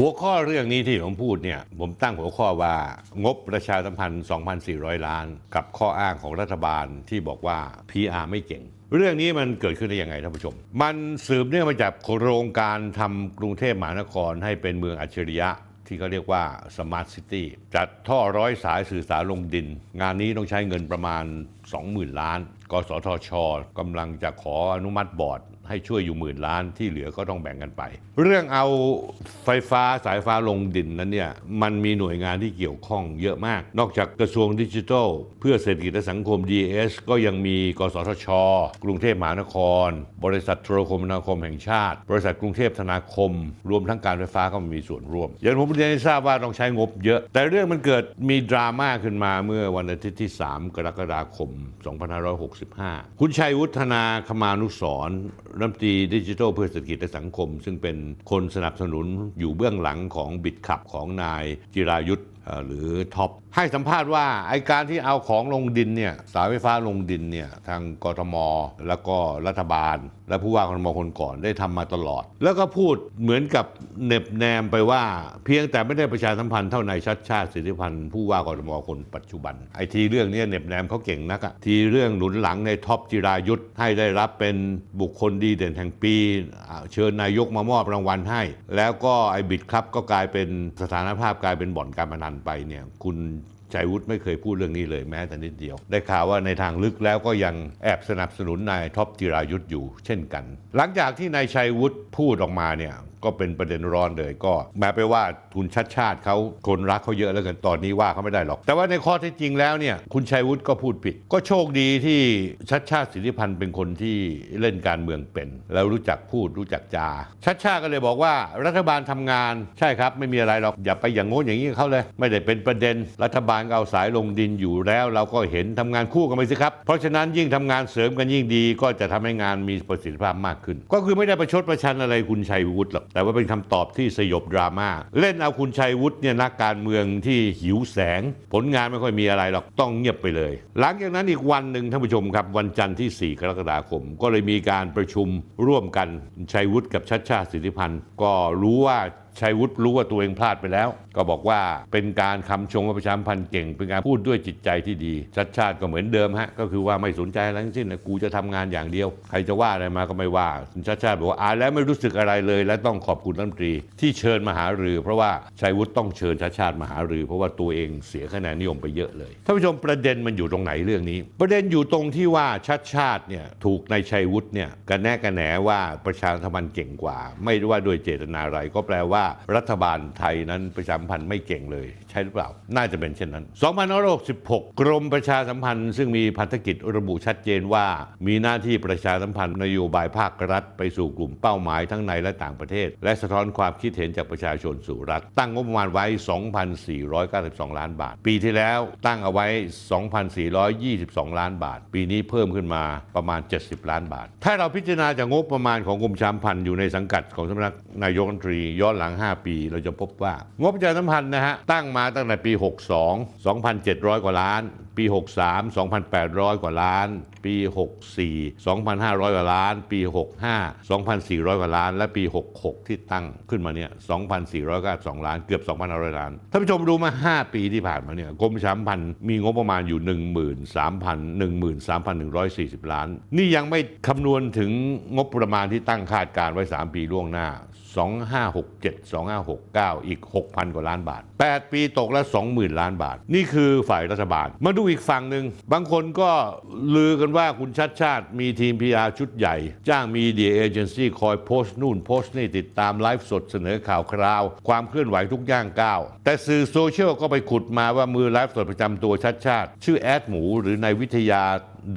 หัวข้อเรื่องนี้ที่ผมพูดเนี่ยผมตั้งหัวข้อว่างบประชาสัมพันธ์ 2,400 ล้าน กับข้ออ้างของรัฐบาลที่บอกว่า PR ไม่เก่ง เรื่องนี้มันเกิดขึ้นได้ยังไงท่านผู้ชม มันสืบเนื่องมาจากโครงการทำกรุงเทพมหานครให้เป็นเมืองอัจฉริยะที่เขาเรียกว่า Smart City จัดท่อร้อยสายสื่อสารลงดิน งานนี้ต้องใช้เงินประมาณ 20,000 ล้าน กสทชกำลังจะขออนุมัติบอร์ด ให้ช่วยอยู่หมื่นล้านที่เหลือก็ต้องแบ่งกันไป เรื่องเอาไฟฟ้าสายฟ้าลงดินนั้นเนี่ยมันมีหน่วยงานที่เกี่ยวข้องเยอะมาก นอกจากกระทรวงดิจิทัล เพื่อเศรษฐกิจและสังคม DS ก็ยังมีกสทช กรุงเทพมหานคร บริษัทโทรคมนาคมแห่งชาติ บริษัทกรุงเทพธนาคม รวมทั้งการไฟฟ้าก็มีส่วนร่วม อย่างผมเรียนให้ทราบว่าต้องใช้งบเยอะ แต่เรื่องมันเกิดมีดราม่าขึ้นมาเมื่อวันอาทิตย์ที่ 3 กรกฎาคม 2565 คุณชัยวุฒนาคมานุสรรัฐมนตรีดิจิทัลเพื่อเศรษฐกิจและสังคม ซึ่งเป็นคนสนับสนุนอยู่เบื้องหลังของบิดขับของนายจิรายุทธ หรือท็อปให้สัมภาษณ์ว่าไอการที่เอาของลงดินเนี่ยสายไฟฟ้าลงดินเนี่ยทางกทม แล้วก็รัฐบาล และผู้ว่ากทมคนก่อนได้ทำมาตลอด แล้วก็พูดเหมือนกับเน็บแนมไปว่า เพียงแต่ไม่ได้ประชาสัมพันธ์เท่านายชัดชาติสิทธิพันธ์ผู้ว่ากทมคนปัจจุบันไอทีเรื่องเนี้ยเน็บแนมเขาเก่งนักอะทีเรื่องหนุนหลังในท็อปจิรายุทธให้ได้รับเป็นบุคคลดีเด่นแห่งปี เชิญนายกมามอบรางวัลให้ แล้วก็ไอบิดครับก็กลายเป็นสถานภาพกลายเป็นบ่อนการพนันไปเนี่ยคุณ ชัยวุฒิไม่เคยพูดเรื่องนี้เลยแม้แต่นิดเดียว ได้ข่าวว่าในทางลึกแล้วก็ยังแอบสนับสนุนนายท็อปจิรายุทธอยู่ เช่นกัน หลังจากที่นายชัยวุฒิพูดออกมาเนี่ยก็เป็นประเด็นร้อนเลยก็แม้ไปว่าคุณชัดชาติเขาคนรักเขาเยอะแล้วกันตอนนี้ว่าเขาไม่ได้หรอก แต่ว่าในข้อท็จจริงแล้วเนี่ยคุณชัยวุฒิก็พูดผิด ก็โชคดีที่ชัดชาติสิทธิพันธ์เป็นคนที่เล่นการเมืองเป็น แล้วรู้จักพูดรู้จักจา ชัดชาติก็เลยบอกว่ารัฐบาลทำงานใช่ครับไม่มีอะไรหรอกอย่าไปอย่างโน้นอย่างนี้เขาเลย ไม่ได้เป็นประเด็นรัฐบาลก็เอาสายลงดินอยู่แล้ว เราก็เห็นทำงานคู่กันไปสิครับ เพราะฉะนั้นยิ่งทำงานเสริมกันยิ่งดี ก็จะทำให้งานมีประสิทธิภาพมากขึ้น ก็คือไม่ได้ประชดประชันอะไรคุณชัยวุฒิหรอกแต่ว่าเป็นคำตอบที่สยบดราม่าเล่นเอาคุณชัยวุฒิเนี่ยนักการเมืองที่หิวแสง ผลงานไม่ค่อยมีอะไรหรอกต้องเงียบไปเลย หลังจากนั้นอีกวันหนึ่งท่านผู้ชมครับ วันจันทร์ที่ 4 กรกฎาคม ก็เลยมีการประชุมร่วมกันชัยวุฒิกับชัดชาติสิทธิพันธ์ก็รู้ว่า ชัยวุฒิรู้ว่าตัวเองพลาดไปแล้ว ก็บอกว่าเป็นการคำชมว่าประชามพันธ์เก่ง เป็นการพูดด้วยจิตใจที่ดีชัดชาติก็เหมือนเดิมฮะก็คือว่าไม่สนใจอะไรทั้งสิ้นนะกูจะทำงานอย่างเดียว ใครจะว่าอะไรมาก็ไม่ว่าชัดชาติบอกว่าอ่านแล้วไม่รู้สึกอะไรเลย และต้องขอบคุณรัฐมนตรี ที่เชิญมาหารือ เพราะว่าชัยวุฒิต้องเชิญชัดชาติมาหารือ เพราะว่าตัวเองเสียคะแนนนิยมไปเยอะเลยท่านผู้ชมประเด็นมันอยู่ตรงไหนเรื่องนี้ ประเด็นอยู่ตรงที่ว่าชัดชาติเนี่ยถูกนายชัยวุฒิเนี่ยกันแน่กันแหนว่าประชาสัมพันเก่งกว่า ไม่ว่าโดยเจตนาอะไรก็แปลว่ารัฐบาลไทยนั้นประชาสัมพันธ์ไม่เก่งเลย ใช่หรือเปล่า น่าจะเป็นเช่นนั้น 2566 กรมประชาสัมพันธ์ ซึ่งมีพันธกิจระบุชัดเจนว่า มีหน้าที่ประชาสัมพันธ์นโยบายภาครัฐ ไปสู่กลุ่มเป้าหมายทั้งในและต่างประเทศ และสะท้อนความคิดเห็นจากประชาชนสู่รัฐ ตั้งงบประมาณไว้ 2,492 ล้านบาท ปีที่แล้วตั้งเอาไว้ 2,422 ล้านบาท ปีนี้เพิ่มขึ้นมาประมาณ 70 ล้านบาท ถ้าเราพิจารณาจากงบประมาณของกรมประชาสัมพันธ์อยู่ในสังกัดของสำนักนายกรัฐมนตรีย้อนหลัง5 ปี เราจะพบว่างบประชาสัมพันธ์นะฮะตั้งมาตั้งแต่ปี 62 2,700 กว่าล้าน ปี 63 2,800 กว่าล้าน ปี 64 2,500 กว่าล้าน ปี 65 2,400 กว่าล้าน และปี 66 ที่ตั้งขึ้นมาเนี่ย2,492 ล้าน เกือบ 2,500 ล้าน ท่านผู้ชมดูมา 5 ปีที่ผ่านมาเนี่ยกรมประชาสัมพันธ์มีงบประมาณอยู่ 13,000 13,140 ล้าน นี่ยังไม่คำนวณถึงงบประมาณที่ตั้งคาดการไว้ 3 ปีล่วงหน้า 2567 2569 อีก 6,000 กว่าล้านบาท 8 ปีตกละ 20,000 ล้านบาท นี่คือฝ่ายรัฐบาล มาดูอีกฝั่งหนึ่ง บางคนก็ลือกันว่าคุณชัดชาติมีทีม PR ชุดใหญ่ จ้างมีเดียเอเจนซี่คอยโพสต์นู่นโพสต์นี่ติดตามไลฟ์สดเสนอข่าวคราว ความเคลื่อนไหวทุกย่างก้าว แต่สื่อโซเชียลก็ไปขุดมาว่ามือไลฟ์สดประจำตัวชัดชาติ ชื่อแอดหมูหรือนายวิทยา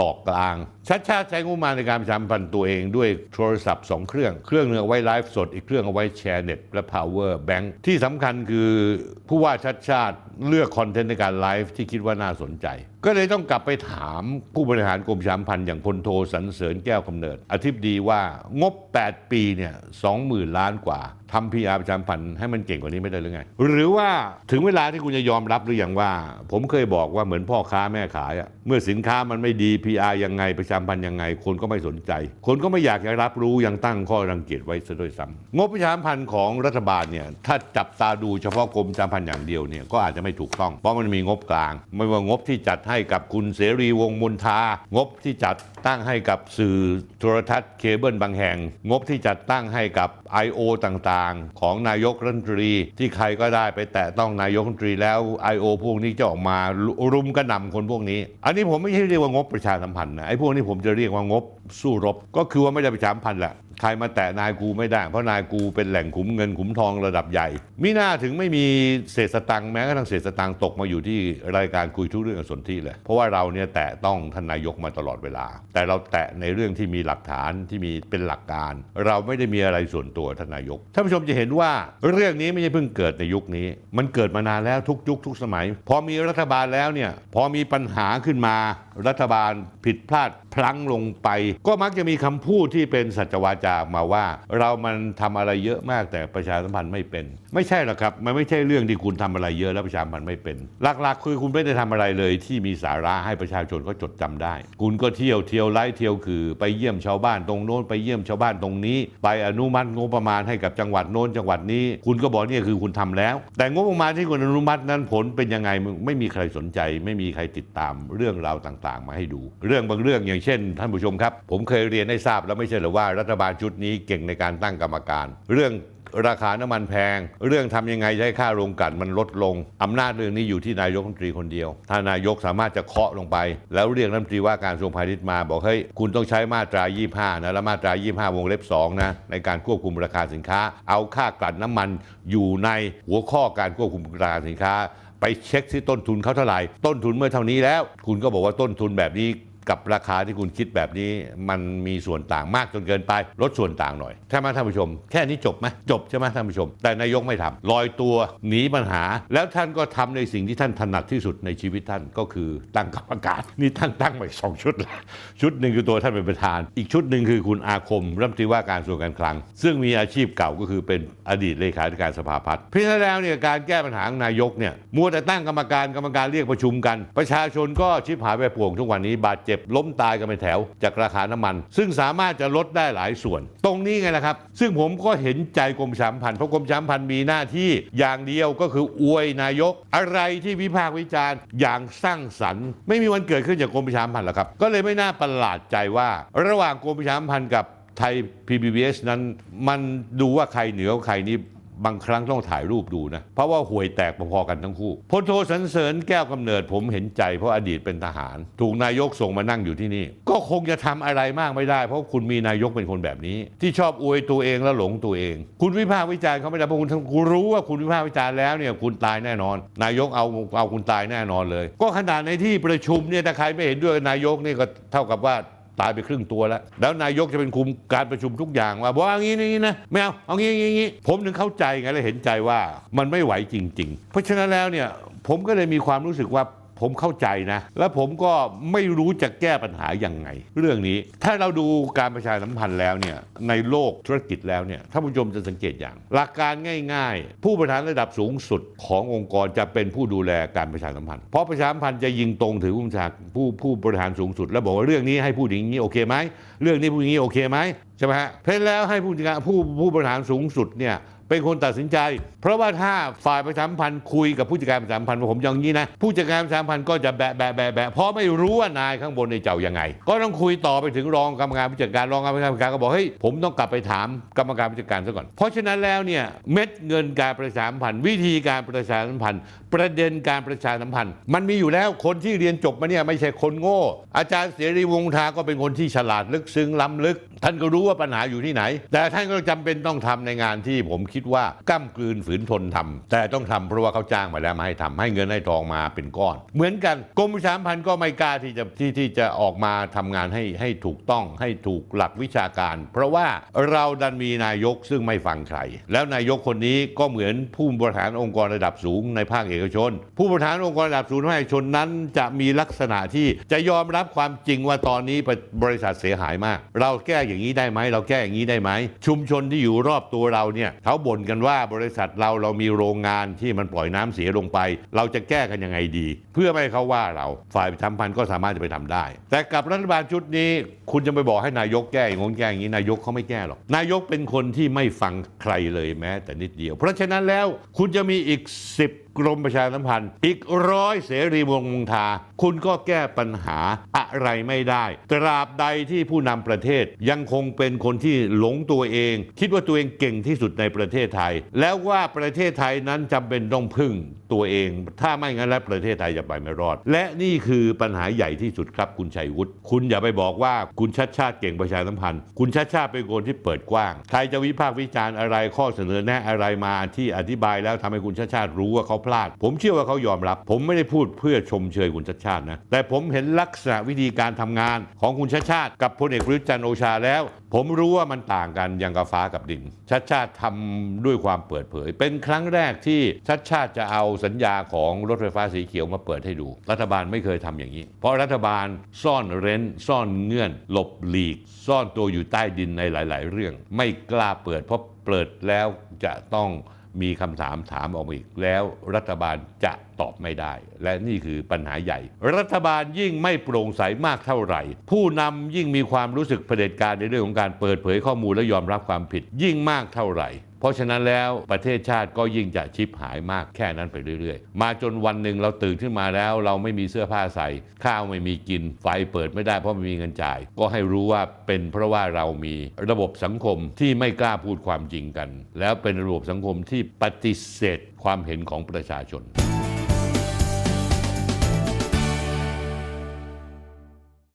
ดอกกลาง ชัดชาติใช้งบมาในการประชาสัมพันธ์ตัวเองด้วยโทรศัพท์ 2 เครื่อง เครื่องหนึงเอาไว้ไลฟ์สด อีกเครื่องเอาไว้แชร์เน็ตและ power bank ที่สำคัญคือผู้ว่าชัดชาติเลือกคอนเทนต์ในการไลฟ์ที่คิดว่าน่าสนใจก็เลยต้องกลับไปถามผู้บริหารกรมประชามพันธ์อย่างพลโทสันเสริญแก้วกำเนิด อธิบดีว่างบ 8 ปีเนี่ย20,000ล้านกว่าทำ PR ประชามพันธ์ให้มันเก่งกว่านี้ไม่ได้หรือไง หรือว่าถึงเวลาที่คุณจะยอมรับหรืออยังว่า ผมเคยบอกว่าเหมือนพ่อค้าแม่ขายอะเมื่อสินค้ามันไม่ดี PR ยังไงประชามพันธ์ยังไง คนก็ไม่สนใจ คนก็ไม่อยากจะรับรู้ยังตั้งข้อรังเกียจไว้ซะด้วยซ้ำงบประชามพันธ์ของรัฐบาลเนี่ยถ้าจับตาดูเฉพาะกรมประชามพันธ์อย่างเดียวเนี่ยก็อาจจะไม่ถูกต้องเพราะมันมีงบกลางไม่ว่างบที่จัดให้กับคุณเสรีวงศ์มนทางบที่จัดตั้งให้กับสื่อโทรทัศน์เคเบิลบางแห่ง งบที่จัดตั้งให้กับ I.O. ต่างๆ ของนายกรัฐมนตรี ที่ใครก็ได้ไปแตะต้องนายกรัฐมนตรีแล้ว I.O. พวกนี้จะออกมารุมกระหน่ำคนพวกนี้ อันนี้ผมไม่ใช่เรียกว่างบประชาสัมพันธ์นะไอ้พวกนี้ผมจะเรียกว่างบสู้รบ ก็คือว่าไม่ได้ประชาสัมพันธ์แหละ ใครมาแตะนายกูไม่ได้ เพราะนายกูเป็นแหล่งขุมเงินขุมทองระดับใหญ่มิน่าถึงไม่มีเศษสตังค์แม้กระทั่งเศษสตังค์ตกมาอยู่ที่รายการคุยทุกเรื่องกับสนที่เลย เพราะว่าเราเนี่ยแตะต้องท่านนายกมาตลอดเวลา แต่เราแตะในเรื่องที่มีหลักฐานที่มีเป็นหลักการ เราไม่ได้มีอะไรส่วนตัวท่านนายกท่านผู้ชมจะเห็นว่าเรื่องนี้ไม่ใช่เพิ่งเกิดในยุคนี้ มันเกิดมานานแล้วทุกยุคทุกสมัย พอมีรัฐบาลแล้วเนี่ยพอมีปัญหาขึ้นมา รัฐบาลผิดพลาดพลั้งลงไป ก็มักจะมีคำพูดที่เป็นสัจวาจาออกมาว่า เรามันทำอะไรเยอะมากแต่ประชาสัมพันธ์ไม่เป็นไม่ใช่หรอกครับ มันไม่ใช่เรื่องที่คุณทำอะไรเยอะแล้วประชาสัมพันธ์ไม่เป็น หลักๆ คือคุณไม่ได้ทำอะไรเลยที่มีสาระให้ประชาชนเขาจดจำได้ คุณก็เที่ยวเที่ยวไล่เที่ยวคือ ไปเยี่ยมชาวบ้านตรงโน้นไปเยี่ยมชาวบ้านตรงนี้ ไปอนุมัติงบประมาณให้กับจังหวัดโน้นจังหวัดนี้ คุณก็บอกเนี่ยคือคุณทำแล้ว แต่งบประมาณที่คุณอนุมัตินั้นผลเป็นยังไงไม่มีใครสนใจ ไม่มีใครติดตามเรื่องราวต่างๆ มาให้ดู เรื่องบางเรื่องอย่างเช่น ท่านผู้ชมครับ ผมเคยเรียนให้ทราบแล้วไม่ใช่หรือว่ารัฐบาลชุดนี้เก่งในการตั้งกรรมการ เรื่อง ราคาน้ำมันแพง เรื่องทำยังไงให้ค่าโรงกันมันลดลงอำนาจเรื่องนี้อยู่ที่นายกรัฐมนตรีคนเดียว ถ้านายกสามารถจะเคาะลงไป แล้วเรียกรัฐมนตรีว่าการกระทรวงพาณิชย์มาบอกเฮ้ยคุณต้องใช้มาตรา 25 นะและมาตรา 25 วงเล็บ 2 นะ ในการควบคุมราคาสินค้า เอาค่ากลั่นน้ำมันอยู่ในหัวข้อการควบคุมราคาสินค้า ไปเช็คที่ต้นทุนเขาเท่าไหร่ ต้นทุนเมื่อเท่านี้แล้ว คุณก็บอกว่าต้นทุนแบบนี้ กับราคาที่คุณคิดแบบนี้ มันมีส่วนต่างมากจนเกินไป ลดส่วนต่างหน่อยใช่ไหมท่านผู้ชม แค่นี้จบไหมจบใช่ไหมท่านผู้ชม แต่นายกไม่ทำลอยตัวหนีปัญหา แล้วท่านก็ทำในสิ่งที่ท่านถนัดที่สุดในชีวิตท่านก็คือตั้งกรรมการนี่ท่านตั้งไปสองชุดล้วชุดหนึ่งคือตัวท่านเป็นประธาน อีกชุดหนึ่งคือคุณอาคมรัฐมนตรีว่าการกระทรวงการคลัง ซึ่งมีอาชีพเก่าก็คือเป็นอดีตเลขาธิการสภาพัฒน์เพราะฉะนั้นแล้วเนี่ยการแก้ปัญหาของนายกเนี่ยมัวแต่ตั้งกรรมการกรรมการเรียกประชุมกัน ประชาชนก็ชิบหายไปป่วงทุกวันนี้บาดเจ็บล้มตายกันเป็นแถวจากราคาน้ำมัน ซึ่งสามารถจะลดได้หลายส่วน ตรงนี้ไงล่ะครับ ซึ่งผมก็เห็นใจกรมประชามพันธ์เพราะกรมประชามพันธ์มีหน้าที่อย่างเดียวก็คืออวยนายก อะไรที่วิพากษ์วิจารณ์อย่างสร้างสรรค์ ไม่มีวันเกิดขึ้นจากกรมประชาสัมพันธ์หรอกครับ ก็เลยไม่น่าประหลาดใจว่า ระหว่างกรมประชาสัมพันธ์กับไทย PBS นั้นมันดูว่าใครเหนือกว่าใครนี้ บางครั้งต้องถ่ายรูปดูนะ เพราะว่าห่วยแตกพอๆกันทั้งคู่พลโทสันเสริญแก้วกำเนิดผมเห็นใจเพราะอดีตเป็นทหาร ถูกนายกส่งมานั่งอยู่ที่นี่ ก็คงจะทำอะไรมากไม่ได้ เพราะคุณมีนายกเป็นคนแบบนี้ ที่ชอบอวยตัวเองแล้วหลงตัวเอง คุณวิพากษ์วิจารณ์เขาไม่ได้เพราะคุณคุณรู้ว่าคุณวิพากษ์วิจารณ์แล้วเนี่ยคุณตายแน่นอน นายกเอาเอาคุณตายแน่นอนเลย ก็ขนาดในที่ประชุมเนี่ยถ้าใครไม่เห็นด้วยนายกนี่ก็เท่ากับว่า ตายไปครึ่งตัวแล้ว แล้วนายกจะเป็นคุมการประชุมทุกอย่างว่าบอกว่าอย่างนี้นี้นะไม่เอาเอางี้อย่างนี้อย่างนี้ผมถึงเข้าใจไงและเห็นใจว่ามันไม่ไหวจริง ๆ เพราะฉะนั้นแล้วเนี่ยผมก็เลยมีความรู้สึกว่า ผมเข้าใจนะ แล้วผมก็ไม่รู้จะแก้ปัญหายังไง เรื่องนี้ถ้าเราดูการประชาสัมพันธ์แล้วเนี่ยในโลกธุรกิจแล้วเนี่ยท่านผู้ชมจะสังเกตอย่าง หลักการง่าย ๆ ผู้บริหารระดับสูงสุดขององค์กรจะเป็นผู้ดูแลการประชาสัมพันธ์เพราะประชาสัมพันธ์จะยิงตรงถึงผู้บัญชาผู้ผู้บริหารสูงสุด แล้วบอกว่าเรื่องนี้ให้พูดอย่างนี้โอเคไหมเรื่องนี้พูดอย่างนี้โอเคไหมใช่ไหมฮะเพราะฉะนั้นแล้วให้ผู้จัดการผู้ผู้บริหารสูงสุดเนี่ย เป็นคนตัดสินใจ เพราะว่าถ้าฝ่ายประชาสัมพันธ์คุยกับผู้จัดการประชาสัมพันธ์ว่าผมอย่างนี้นะผู้จัดการประชาสัมพันธ์ก็จะแบะแบะแบะแบะเพราะไม่รู้ว่านายข้างบนในเจ้ายังไง ก็ต้องคุยต่อไปถึงรองกรรมการผู้จัดการรองกรรมการผู้จัดการก็บอกเฮ้ยผมต้องกลับไปถามกรรมการผู้จัดการซะก่อน เพราะฉะนั้นแล้วเนี่ยเม็ดเงินการประชาสัมพันธ์วิธีการประชาสัมพันธ์ ประเด็นการประชาสัมพันธ์ มันมีอยู่แล้วคนที่เรียนจบมาเนี่ยไม่ใช่คนโง่ อาจารย์เสรีวงศ์ทาก็เป็นคนที่ฉลาดลึกซึ้งล้ำลึก ท่านก็รู้ว่าปัญหาอยู่ที่ไหน แต่ท่านก็จำเป็นต้องทำในงานที่ผมคิดิดว่าก้ากลืนฝืนทนทำแต่ต้องทำเพราะว่าเขาจ้างมาแล้วมาให้ทำให้เงินให้ทองมาเป็นก้อน เหมือนกันกรมประชามพันก็ไม่กล้าที่จะที่ที่จะออกมาทำงานให้ให้ถูกต้องให้ถูกหลักวิชาการ เพราะว่าเราดันมีนายกซึ่งไม่ฟังใคร แล้วนายกคนนี้ก็เหมือนผู้บริหารองค์กรระดับสูงในภาคเอกชน ผู้บริหารองค์กรระดับสูงในภาคเอกชนนั้นจะมีลักษณะที่จะยอมรับความจริงว่าตอนนี้บริษัทเสียหายมาก เราแก้อย่างนี้ได้ไหมเราแก้อย่างนี้ได้ไหมชุมชนที่อยู่รอบตัวเราเนี่ยเขาบบ่นกันว่าบริษัทเราเรามีโรงงานที่มันปล่อยน้ำเสียลงไป เราจะแก้กันยังไงดี เพื่อไม่ให้เขาว่าเราฝ่ายประชาสัมพันธ์ก็สามารถจะไปทำได้ แต่กับรัฐบาลชุดนี้คุณจะไปบอกให้นายกแก้อย่างงแก้อย่างนี้นายกเขาไม่แก้หรอกนายกเป็นคนที่ไม่ฟังใครเลยแม้ แต่นิดเดียว เพราะฉะนั้นแล้วคุณจะมีอีก 10 กรมประชาสัมพันธ์ อีกร้อยเสรีวงศ์มงทา คุณก็แก้ปัญหาอะไรไม่ได้ ตราบใดที่ผู้นำประเทศยังคงเป็นคนที่หลงตัวเอง คิดว่าตัวเองเก่งที่สุดในประเทศไทย แล้วว่าประเทศไทยนั้นจำเป็นต้องพึ่งตัวเอง ถ้าไม่งั้นแล้วประเทศไทยจะไปไม่รอด และนี่คือปัญหาใหญ่ที่สุดครับคุณชัยวุฒิคุณอย่าไปบอกว่าคุณชัดชาติเก่งประชาสัมพันธ์ คุณชัดชาติเป็นคนที่เปิดกว้าง ใครจะวิพากษ์วิจารณ์อะไรข้อเสนอแนะอะไรมาที่อธิบายแล้วทำให้คุณชัดชาติรู้ว่าเขาพลาด ผมเชื่อว่าเขายอมรับ ผมไม่ได้พูดเพื่อชมเชยคุณชัดชาตินะ แต่ผมเห็นลักษณะวิธีการทำงานของคุณชัดชาติ กับพลเอกประยุทธ์จันโอชาแล้ว ผมรู้ว่ามันต่างกันอย่างกับฟ้ากับดินชัดชาติทำด้วยความเปิดเผย เป็นครั้งแรกที่ชัดชาติจะเอาสัญญาของรถไฟฟ้าสีเขียวมาเปิดให้ดู รัฐบาลไม่เคยทำอย่างนี้ เพราะรัฐบาลซ่อนเร้น ซ่อนเงื่อน หลบหลีก ซ่อนตัวอยู่ใต้ดินในหลาย ๆ เรื่อง ไม่กล้าเปิดเพราะเปิดแล้วจะต้อง มีคำถามถามออกมาอีก แล้วรัฐบาลจะตอบไม่ได้ และนี่คือปัญหาใหญ่ รัฐบาลยิ่งไม่โปร่งใสมากเท่าไหร่ ผู้นำยิ่งมีความรู้สึกเผด็จการในเรื่องของการเปิดเผยข้อมูลและยอมรับความผิดยิ่งมากเท่าไหร่ เพราะฉะนั้นแล้วประเทศชาติก็ยิ่งจะชิบหายมากแค่นั้นไปเรื่อยๆ มาจนวันหนึ่งเราตื่นขึ้นมาแล้ว เราไม่มีเสื้อผ้าใส่ ข้าวไม่มีกิน ไฟเปิดไม่ได้เพราะไม่มีเงินจ่าย ก็ให้รู้ว่าเป็นเพราะว่าเรามีระบบสังคมที่ไม่กล้าพูดความจริงกัน แล้วเป็นระบบสังคมที่ปฏิเสธความเห็นของประชาชน